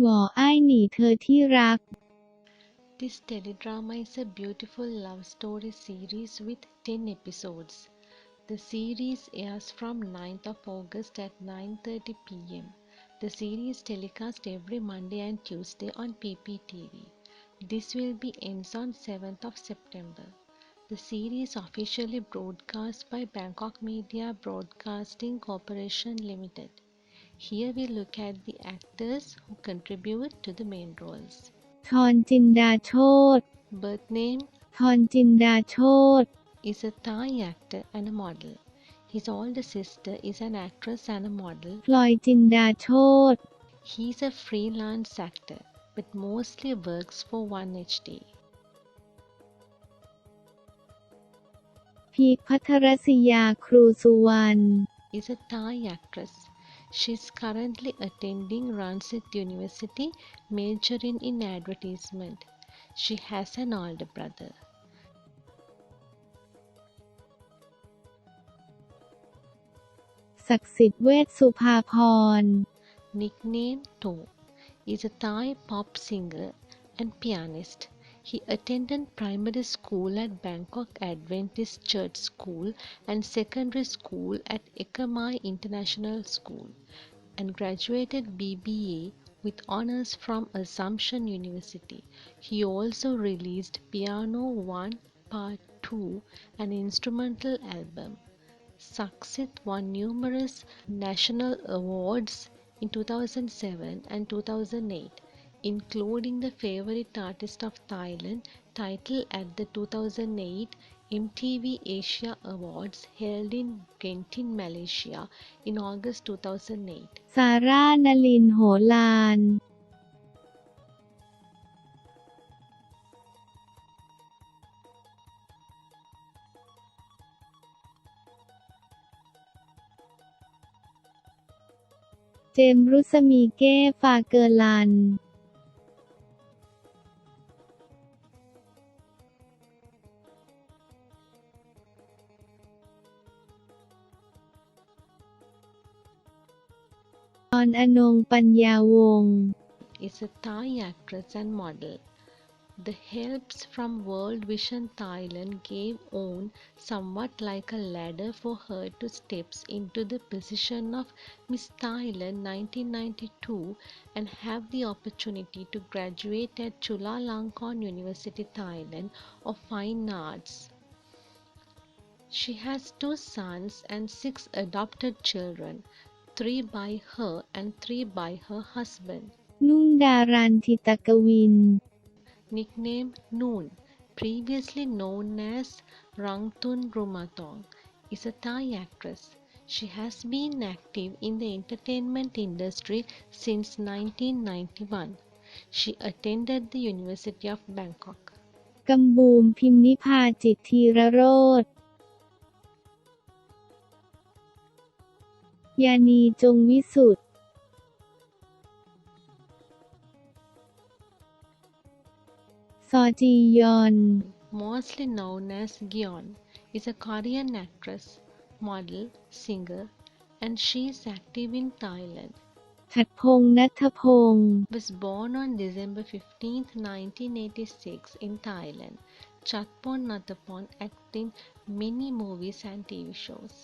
หงออ้ายหนีเธอที่รัก This teledrama is a beautiful love story series with 10 episodes. The series airs from 9th of August at 9:30 pm. The series telecast every Monday and Tuesday on PPTV. This will be ends on 7th of September. The series officially broadcast by Bangkok Media Broadcasting Corporation Limited. Here we look at the actors who contribute to the main roles. ทอนจินดาโชต Birth name ทอนจินดาโชต is a Thai actor and a model. His older sister is an actress and a model. พลอยจินดาโชต He is a freelance actor but mostly works for 1HD. พีคพัทรศยาครูสุวรรณ is a Thai actress. she is currently attending Rancid University, majoring in advertisement. She has an older brother. Saksit Ved Suphaporn, Nickname To, is a Thai pop singer and pianist he attended primary school at Bangkok Adventist Church School and secondary school at Ekamai International School and graduated BBA with honors from Assumption University. He also released Piano 1 Part 2, an instrumental album. Saksit won numerous national awards in 2007 and 2008, including the Favorite Artist of Thailand title at the 2008 MTV Asia Awards held in Genting, Malaysia in August 2008. Sara Nalin Holan James รุสมีเก้ ฟาเกอร์ลัน ออนอนงปัญญาวงศ์ is a Thai actress and model. The helps from World Vision Thailand gave On somewhat like a ladder for her to steps into the position of Miss Thailand 1992 and have the opportunity to graduate at Chulalongkorn University Thailand of Fine Arts. She has two sons and six adopted children, three by her and three by her husband. นุ่งดารันทิตกวิน nicknamed Noon, previously known as Rangtun Rumatong, is a Thai actress. She has been active in the entertainment industry since 1991. She attended the University of Bangkok. กำบูมพิมนิพาจิตธีรโรธ ยานีจงวิสุทธ์ซอจียอน Mostly known as Gyeon, is a Korean actress, model, singer, and she is active in Thailand. ฉัดพงษ์นัทพงศ์ was born on December 15, 1986 in Thailand. Chatpon Nathapon acted in many movies and TV shows.